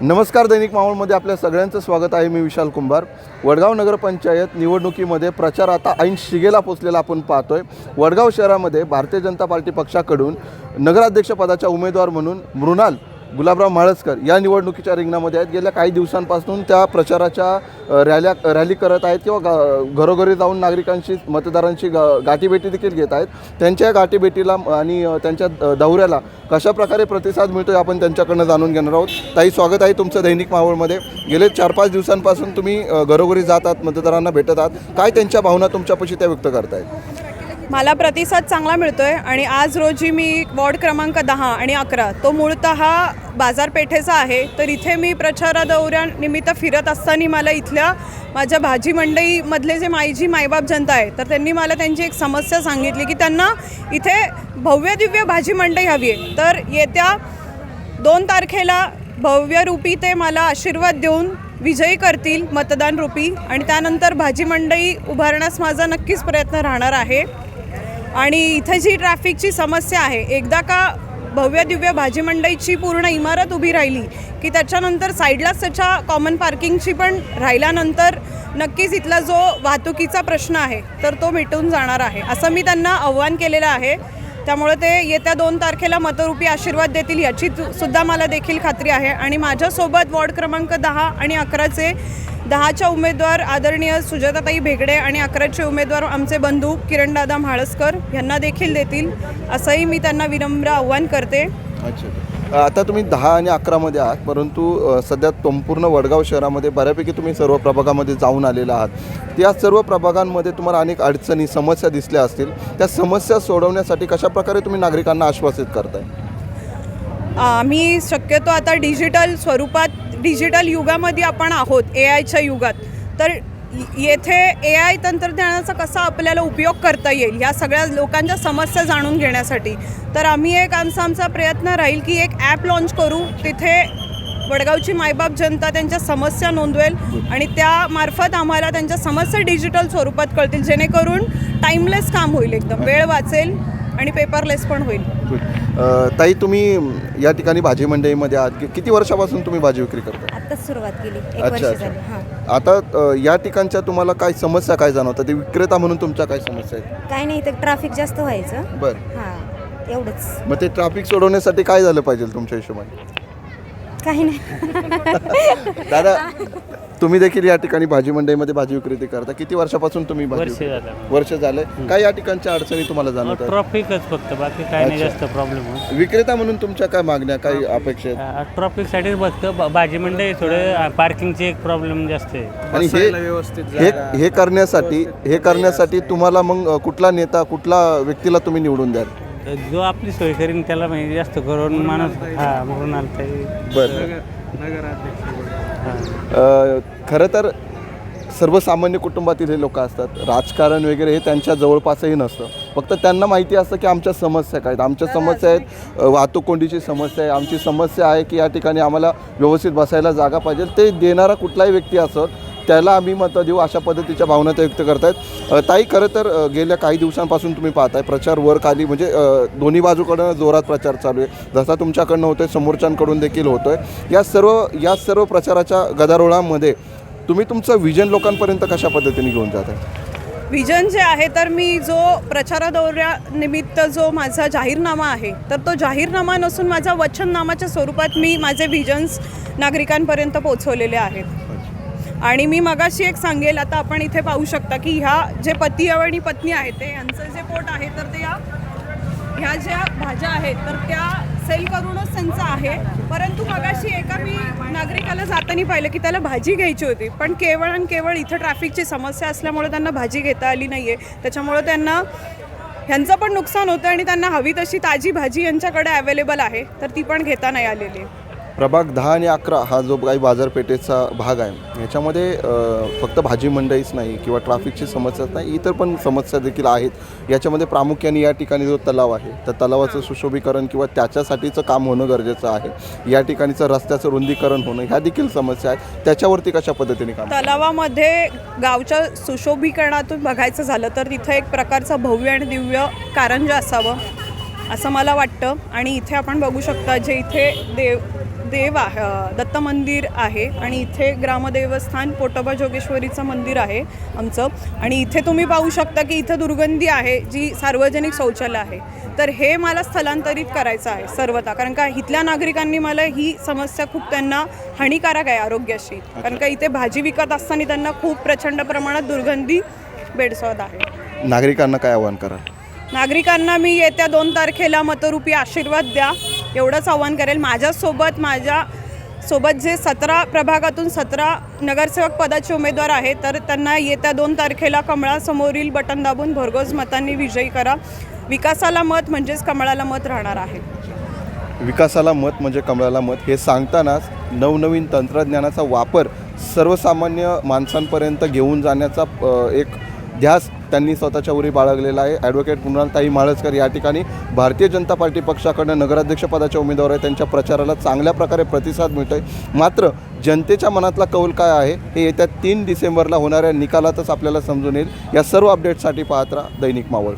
नमस्कार दैनिक मावळमध्ये आपल्या सगळ्यांचं स्वागत आहे. मी विशाल कुंभार. वडगाव नगरपंचायत निवडणुकीमध्ये प्रचार आता ऐन शिगेला पोचलेला आपण पाहतोय. वडगाव शहरामध्ये भारतीय जनता पार्टी पक्षाकडून नगराध्यक्षपदाच्या उमेदवार म्हणून मृणाल गुलाबराव माळसकर या निवडणुकीच्या रिंगणामध्ये आहेत. गेल्या काही दिवसांपासून त्या प्रचाराच्या रॅल्या रॅली करत आहेत किंवा गा घरोघरी जाऊन नागरिकांशी मतदारांशी गा गाठीभेटी देखील घेत आहेत. त्यांच्या गाठीभेटीला आणि त्यांच्या दौऱ्याला कशा प्रकारे प्रतिसाद मिळतो आपण त्यांच्याकडनं जाणून घेणार आहोत. ताई स्वागत आहे तुमचं दैनिक मावळमध्ये गेले चार पाच दिवसांपासून तुम्ही घरोघरी जात आहात मतदारांना भेटत आहात. काय त्यांच्या भावना तुमच्यापाशी त्या व्यक्त करतायत? मला प्रतिसाद चांगला मिळतो आहे आणि आज रोजी मी वॉर्ड क्रमांक दहा आणि अकरा तो मूळतः बाजारपेठेचा आहे. तर इथे मी प्रचारा दौऱ्यानिमित्त फिरत असताना मला इथल्या माझ्या भाजी मंडईमधले जे माईजी मायबाप जनता आहे तर त्यांनी मला त्यांची एक समस्या सांगितली की त्यांना इथे भव्य दिव्य भाजी मंडई हवी आहे. तर येत्या दोन तारखेला भव्यरूपी ते मला आशीर्वाद देऊन विजयी करतील मतदान रूपी आणि त्यानंतर भाजी मंडई उभारण्यास माझा नक्कीच प्रयत्न राहणार आहे. आणि इथे जी ट्रॅफिकची समस्या आहे एकदा का भव्य दिव्य भाजी मंडईची पूर्ण इमारत उभी राहिली की त्याच्यानंतर साईडलाच त्याच्या कॉमन पार्किंगची पण राहिल्यानंतर नक्कीच इथला जो वाहतुकीचा प्रश्न आहे तर तो मिटून जाणार आहे असं मी त्यांना आव्हान केलेलं आहे. त्यामुळे ते येत्या दोन तारखेला मतरूपी आशीर्वाद देतील याची सुद्धा मला देखील खात्री आहे. आणि माझ्यासोबत वॉर्ड क्रमांक दहा आणि अकराचे दहाच्या उमेदवार आदरणीय सुजाताताई भेगडे आणि अकराचे उमेदवार आमचे बंधू किरणदादा म्हाळसकर यांना देखील देतील असंही मी त्यांना विनम्र आव्हान करते. अच्छा. आता तुम्ही दहा आणि अकरामध्ये आहात परंतु सध्या संपूर्ण वडगाव शहरामध्ये बऱ्यापैकी तुम्ही सर्व प्रभागामध्ये जाऊन आलेला आहात. त्या सर्व प्रभागांमध्ये तुम्हाला अनेक अडचणी समस्या दिसल्या असतील. त्या समस्या सोडवण्यासाठी कशाप्रकारे तुम्ही नागरिकांना आश्वासित करताय? आम्ही शक्यतो आता डिजिटल स्वरूपात डिजिटल युगामध्ये आपण आहोत ए आयच्या युगात. तर येथे ए आय तंत्रज्ञानाचा कसा आपल्याला उपयोग करता येईल ह्या सगळ्या लोकांच्या समस्या जाणून घेण्यासाठी. तर आम्ही एक आमचा आमचा प्रयत्न राहील की एक ॲप लॉन्च करू तिथे वडगावची मायबाप जनता त्यांच्या समस्या नोंदवेल आणि त्यामार्फत आम्हाला त्यांच्या समस्या डिजिटल स्वरूपात कळतील जेणेकरून टाईमलेस काम होईल एकदम वेळ वाचेल आणि पेपरलेस पण होईल. ताई तुम्ही या ठिकाणी भाजी मंडईमध्ये आहात. कि- किती वर्षापासून तुम्ही भाजी विक्री करता आत्ताच सुरुवात केली. एक अच्छा वर्ष अच्छा. झाली हां. आता अ, या ठिकाणच्या तुम्हाला काय समस्या काय जाणवतात? ते विक्रेता म्हणून तुमच्या काय समस्या आहेत? काय नाही तर ट्रॅफिक जास्त व्हायचं. बरं. हां एवढंच. मग ते ट्रॅफिक सोडवण्यासाठी काय झालं पाहिजे तुमच्या हिशोबाने? काही नाही. दादा तुम्ही देखील या ठिकाणी भाजी मंडईमध्ये भाजी विक्रेती करता. किती वर्षापासून तुम्ही भाजी वर्ष झालं वर्ष झाले काय या ठिकाणच्या अडचणी तुम्हाला जाणवतात? ट्रॉफिकच फक्त बाकी काय नाही. जास्त प्रॉब्लेम विक्रेता म्हणून तुमच्या काय मागण्या काय अपेक्षा आहेत? ट्रॉफिकसाठीच फक्त ब- भाजी मंडई थोडं पार्किंगचे एक प्रॉब्लेम जास्त आहे. आणि हे हे हे करण्यासाठी हे करण्यासाठी तुम्हाला मग अ, कुठला नेता कुठला व्यक्तीला तुम्ही निवडून द्याल? जो आपली सोय करीन त्याला म्हणजे जास्त करून माणूस हा म्हणून आलं तरी बरं. हां अ, खरं तर सर्वसामान्य कुटुंबातील हे लोक असतात. राजकारण वगैरे हे त्यांच्या जवळपासही नसतं. फक्त त्यांना माहिती असतं की आमच्या समस्या काय आहेत. आमच्या समस्या आहेत अ, वाहतूक कोंडीची समस्या आहे. आमची समस्या आहे की या ठिकाणी आम्हाला व्यवस्थित बसायला जागा पाहिजे. ते देणारा कुठलाही व्यक्ती असत त्याला आम्ही मतं देऊ अशा पद्धतीच्या भावना व्यक्त करतायत. आहेत ताई खरं तर गेल्या काही दिवसांपासून तुम्ही पाहताय प्रचार वर खाली म्हणजे दोन्ही बाजूकडनं जोरात प्रचार चालू आहे. जसा तुमच्याकडनं होतोय समोरच्यांकडून देखील होतो आहे या सर्व या सर्व प्रचाराच्या गदारोळामध्ये तुम्ही तुमचं विजन लोकांपर्यंत कशा पद्धतीने घेऊन जात आहे विजन जे आहे तर मी जो प्रचारादौऱ्यानिमित्त जो माझा जाहीरनामा आहे तर तो जाहीरनामा नसून माझा वचननामाच्या स्वरूपात मी माझे विजन्स नागरिकांपर्यंत पोहोचवलेले आहेत. आणि मी मगाशी एक सांगेल आता आपण इथे पाहू शकता की ह्या जे पती आणि पत्नी आहेत ते यांचं जे पोट आहे तर ते या ह्या ज्या भाज्या आहेत तर त्या सेल करूनच त्यांचं आहे परंतु मगाशी एका मी नागरिकाला जाताना पाहिलं की त्याला भाजी घ्यायची होती पण केवळ आणि केवळ इथं ट्रॅफिकची समस्या असल्यामुळे त्यांना भाजी घेता आली नाही आहे त्याच्यामुळे त्यांना ह्यांचं पण नुकसान होतं आणि त्यांना हवी तशी ताजी भाजी यांच्याकडे अवेलेबल आहे तर ती पण घेता नाही आलेली आहे. प्रभाग दहा आणि अकरा हा जो काही बाजारपेठेचा भाग आहे याच्यामध्ये फक्त भाजी मंडईच नाही किंवा ट्रॅफिकची समस्याच नाही इतर पण समस्या देखील आहेत. याच्यामध्ये प्रामुख्याने या ठिकाणी जो तलाव आहे त्या तलावाचं सुशोभीकरण किंवा त्याच्यासाठीचं काम होणं गरजेचं आहे. या ठिकाणीचं रस्त्याचं रुंदीकरण होणं ह्या देखील समस्या आहेत. त्याच्यावरती कशा पद्धतीने काम तलावामध्ये गावच्या सुशोभीकरणातून बघायचं झालं तर तिथं एक प्रकारचं भव्य आणि दिव्य कारंज असावं असं मला वाटतं. आणि इथे आपण बघू शकता जे इथे देव देव दत्त मंदिर आहे आणि इथे ग्रामदेवस्थान पोटोबा जोगेश्वरीचं मंदिर आहे आमचं. आणि इथे तुम्ही पाहू शकता की इथं दुर्गंधी आहे जी सार्वजनिक शौचालय आहे. तर हे मला स्थलांतरित करायचं आहे सर्वता कारण का इथल्या नागरिकांनी मला ही समस्या खूप त्यांना हानिकारक आहे आरोग्याशी. कारण का इथे भाजी विकत असताना त्यांना खूप प्रचंड प्रमाणात दुर्गंधी भेडसावत आहे. नागरिकांना काय आव्हान कराल? नागरिकांना मी येत्या दोन तारखेला मतरूपी आशीर्वाद द्या. एवढंच आव्हान करेल. माझ्यासोबत माझ्या सोबत जे सतरा प्रभागातून सतरा नगरसेवक पदाचे उमेदवार आहेत तर त्यांना येत्या दोन तारखेला कमळासमोरील बटन दाबून भरघोस मतांनी विजयी करा. विकासाला मत म्हणजेच कमळाला मत राहणार आहे. विकासाला मत म्हणजे कमळाला मत. हे सांगतानाच नवनवीन तंत्रज्ञानाचा वापर सर्वसामान्य माणसांपर्यंत घेऊन जाण्याचा एक ध्यास त्यांनी स्वतःच्या उरी बाळगलेला आहे. ॲडव्होकेट मृणालताई माळजकर या ठिकाणी भारतीय जनता पार्टी पक्षाकडनं नगराध्यक्षपदाच्या उमेदवार आहे त्यांच्या प्रचाराला चांगल्या प्रकारे प्रतिसाद मिळतो आहे मात्र जनतेच्या मनातला कौल काय आहे? हे येत्या तीन डिसेंबरला होणाऱ्या निकालातच आपल्याला समजून येईल. या सर्व अपडेटसाठी पाहत राहा दैनिक मावळ.